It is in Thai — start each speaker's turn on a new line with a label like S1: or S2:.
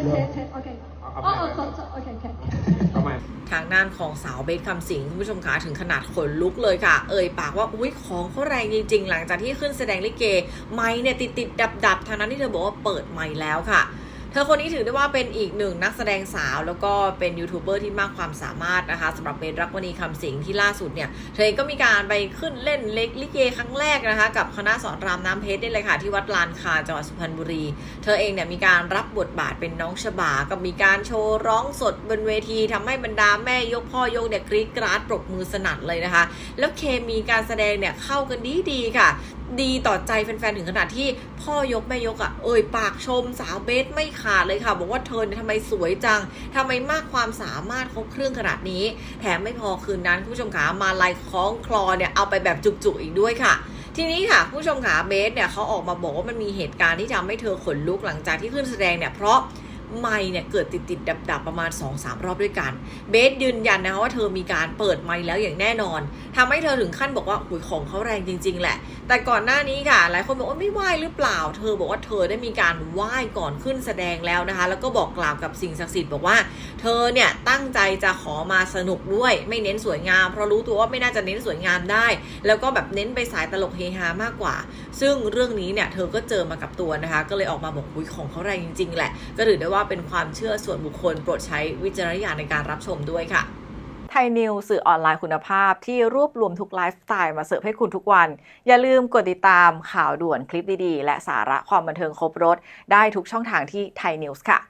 S1: Okay.
S2: เอาเอา
S1: Oh,
S2: ไป
S1: oh, so, so, okay, okay.
S2: เอาไป
S3: ทางด้านของสาวเบสคำสิงห์คุณผู้ชมคะถึงขนาดขนลุกเลยค่ะ เอ่ยปากว่าอุ้ยของเขาแรงจริง ๆ หลังจากที่ขึ้นแสดงลิเก ไม้เนี่ยติดติดดับดับๆทางนั้นที่เธอบอกว่าเปิดไม้แล้วค่ะ เธอคนนี้ถือได้ว่าเป็นอีกหนึ่งนักแสดงสาว แล้วก็เป็นยูทูบเบอร์ที่มากความสามารถนะคะสำหรับเบสรักวณีคำสิงห์ที่ล่าสุดเนี่ย เธอเองก็มีการไปขึ้นเล่นเล็กลิเกครั้งแรกนะคะ กับคณะสอนรามน้ำเพชรนี่เลยค่ะ ที่วัดลานคาจังหวัดสุพรรณบุรี เธอเองเนี่ยมีการรับบทบาทเป็นน้องชบา กับมีการโชว์ร้องสดบนเวทีทำให้บรรดาแม่ยกพ่อยกเนี่ยกรี๊ดกราดปรบมือสนั่นเลยนะคะ แล้วเคมีการแสดงเนี่ยเข้ากันดีดีค่ะ ดีต่อใจแฟนๆ ถึงขนาดที่พ่อยกแม่ยกอะ่ะ เอ่ยปากชมสาวเบสไม่ขาดเลยค่ะ บอกว่าเธอเนี่ยทำไมสวยจังทำไมมากความสามารถครบเครื่องขนาดนี้ แถมไม่พอคืนนั้นคุณผู้ชมขามาลายคล้องคลอเนี่ยเอาไปแบบจุกๆอีกด้วยค่ะทีนี้ค่ะผู้ชมขาเบสเนี่ยเขาออกมาบอกว่ามันมีเหตุการณ์ที่ทำให้เธอขนลุกหลังจากที่ขึ้นแสดงเนี่ยเพราะ ไม่เนี่ยเกิดติดติดดับดับประมาณ 2-3 รอบด้วยกัน เบสยืนยันนะคะว่าเธอมีการเปิดไมค์แล้วอย่างแน่นอนทำให้เธอถึงขั้นบอกว่าหุยของเขาแรงจริง ๆ แหละ แต่ก่อนหน้านี้ค่ะ หลายคนบอกว่าไม่ไหวหรือเปล่า เธอบอกว่าเธอได้มีการไหว้ก่อนขึ้นแสดงแล้วนะคะ แล้วก็บอกกล่าวกับสิ่งศักดิ์สิทธิ์บอกว่า เธอเนี่ยตั้งใจจะขอมาสนุกด้วย ไม่เน้นสวยงาม เพราะรู้ตัวว่าไม่น่าจะเน้นสวยงามได้ แล้วก็แบบเน้นไปสายตลกเฮฮามากกว่า ซึ่งเรื่องนี้เนี่ยเธอก็เจอมากับตัวนะคะ ก็เลยออกมาบอกอุยของเขาแรงจริง ๆ แหละ ก็ถือได้ว่าว่าเป็นความเชื่อส่วนบุคคลโปรดใช้วิจารณญาณในการรับชมด้วยค่ะไทยนิวสื่อออนไลน์คุณภาพที่รวบรวมทุกไลฟ์สไตล์มาเสิร์ฟให้คุณทุกวัน อย่าลืมกดติดตามข่าวด่วนคลิปดีๆ และสาระความบันเทิงครบรถ ได้ทุกช่องทางที่ไทยนิวส์ค่ะ